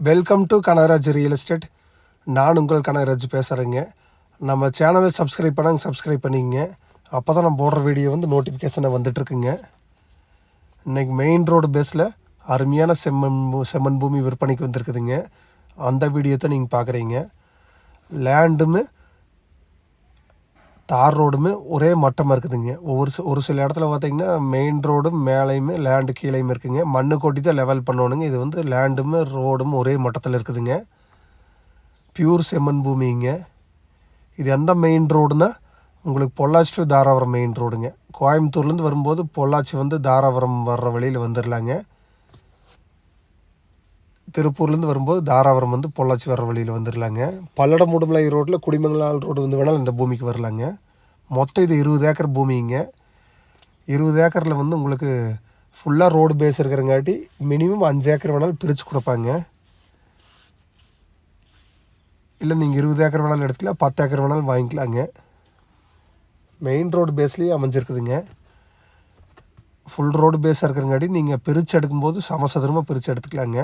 Welcome to Kanagaraj real estate நான் உங்கள் கனகராஜ் பேசுகிறேங்க நம்ம சேனலை சப்ஸ்கிரைப் பண்ணாங்க சப்ஸ்கிரைப் பண்ணிங்க. அப்போ தான் நம்ம போடுற வீடியோ வந்து நோட்டிஃபிகேஷனை வந்துட்டுருக்குங்க. இன்றைக்கி மெயின் ரோடு பேஸில் அருமையான செம்மன் செம்மன் பூமி விற்பனைக்கு வந்திருக்குதுங்க. அந்த வீடியோ தான் நீங்கள் பார்க்குறீங்க லேண்டுமே தார் ரோடுமே ஒரே மட்டமாக இருக்குதுங்க. ஒவ்வொரு ஒரு சில இடத்துல பார்த்தீங்கன்னா மெயின் ரோடும் மேலேயுமே லேண்டு கீழேயுமே இருக்குதுங்க மண்ணு கொட்டி தான் லெவல் பண்ணணுங்க இது வந்து லேண்டுமே ரோடும் ஒரே மட்டத்தில் இருக்குதுங்க. பியூர் செம்மண் பூமிங்க. இது எந்த மெயின் ரோடுனா உங்களுக்கு பொள்ளாச்சி டு தாராபுரம் மெயின் ரோடுங்க கோயம்புத்தூர்லேருந்து வரும்போது பொள்ளாச்சி வந்து தாராபுரம் வர்ற வழியில் வந்துடலாங்க திருப்பூர்லேருந்து வரும்போது தாராபுரம் வந்து பொள்ளாச்சி வர வழியில் வந்துடலாங்க பல்லடம் உடுமலை ரோட்டில் குடிமங்கலால் ரோடு வந்து வேணாலும் இந்த பூமிக்கு வரலாங்க. மொத்தம் இது இருபது ஏக்கர் பூமிங்க. இருபது ஏக்கரில் வந்து உங்களுக்கு ஃபுல்லாக ரோடு பேஸ் இருக்கிறங்காட்டி மினிமம் அஞ்சு ஏக்கர் வேணாலும் பிரித்து கொடுப்பாங்க. இல்லை நீங்கள் இருபது ஏக்கர் வேணாலும் எடுத்துக்கலாம் பத்து ஏக்கர் வேணாலும் வாங்கிக்கலாங்க. மெயின் ரோடு பேஸ்லேயே அமைஞ்சிருக்குதுங்க. ஃபுல் ரோடு பேஸாக இருக்கிறங்காட்டி நீங்கள் பிரித்து எடுக்கும்போது சமசதுரமாக பிரித்து எடுத்துக்கலாங்க.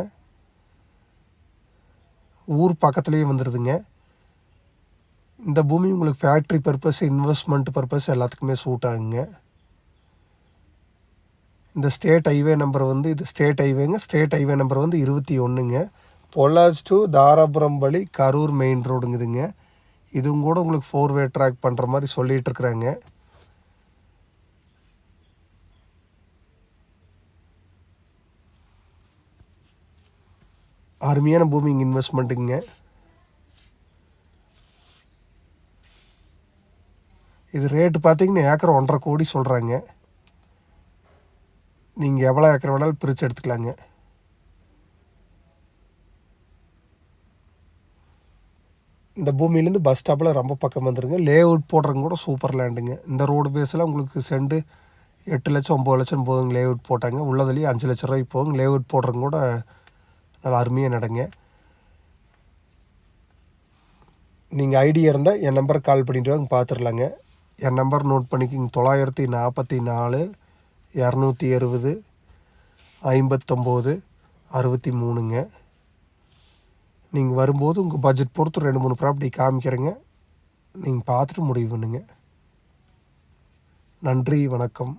ஊர் பக்கத்துலேயே வந்துடுதுங்க இந்த பூமி உங்களுக்கு ஃபேக்ட்ரி பர்பஸ் இன்வெஸ்ட்மெண்ட் பர்பஸ் எல்லாத்துக்குமே சூட் ஆகுங்க. இந்த ஸ்டேட் ஹைவே நம்பர் வந்து இது ஸ்டேட் ஹைவேங்க ஸ்டேட் ஹைவே நம்பர் வந்து இருபத்தி ஒன்றுங்க பொள்ளாச்சி டு தாராபுரம் வழி கரூர் மெயின் ரோடுங்குதுங்க இதுவும் கூட உங்களுக்கு ஃபோர் வே ட்ராக் பண்ணுற மாதிரி சொல்லிகிட்ருக்குறாங்க அருமையான பூமிங்க இன்வெஸ்ட்மெண்ட்டுங்க இது ரேட்டு பார்த்தீங்கன்னா ஏக்கர் ஒன்றரை கோடி சொல்கிறாங்க நீங்கள் எவ்வளோ ஏக்கர் வேணாலும் பிரித்து எடுத்துக்கலாங்க. இந்த பூமியிலேருந்து பஸ் ஸ்டாப்பில் ரொம்ப பக்கம் வந்துடுங்க லே அவுட் போடுறவங்க கூட சூப்பர் லேண்டுங்க இந்த ரோடு பேஸில் உங்களுக்கு செண்டு எட்டு லட்சம் ஒம்பது லட்சம் போதுங்க லே அவுட் போட்டாங்க. உள்ளதுலேயே அஞ்சு லட்ச ரூபாய்க்கு போகுங்க லே அவுட் போடுறவங்க கூட நல்லா அருமையாக நடங்க. நீங்கள் ஐடியா இருந்தால் என் நம்பருக்கு கால் பண்ணிட்டு வாங்க பார்த்துடலாங்க என் நம்பர் நோட் பண்ணிக்கிங்க. தொள்ளாயிரத்தி நாற்பத்தி நாலு இரநூத்தி அறுபது ஐம்பத்தொம்போது அறுபத்தி மூணுங்க. நீங்கள் வரும்போது உங்கள் பட்ஜெட் பொறுத்து ரெண்டு மூணு ப்ராப்பர்ட்டி காமிக்கிறேங்க. நீங்கள் பார்த்துட்டு முடிவு பண்ணுங்க. நன்றி வணக்கம்.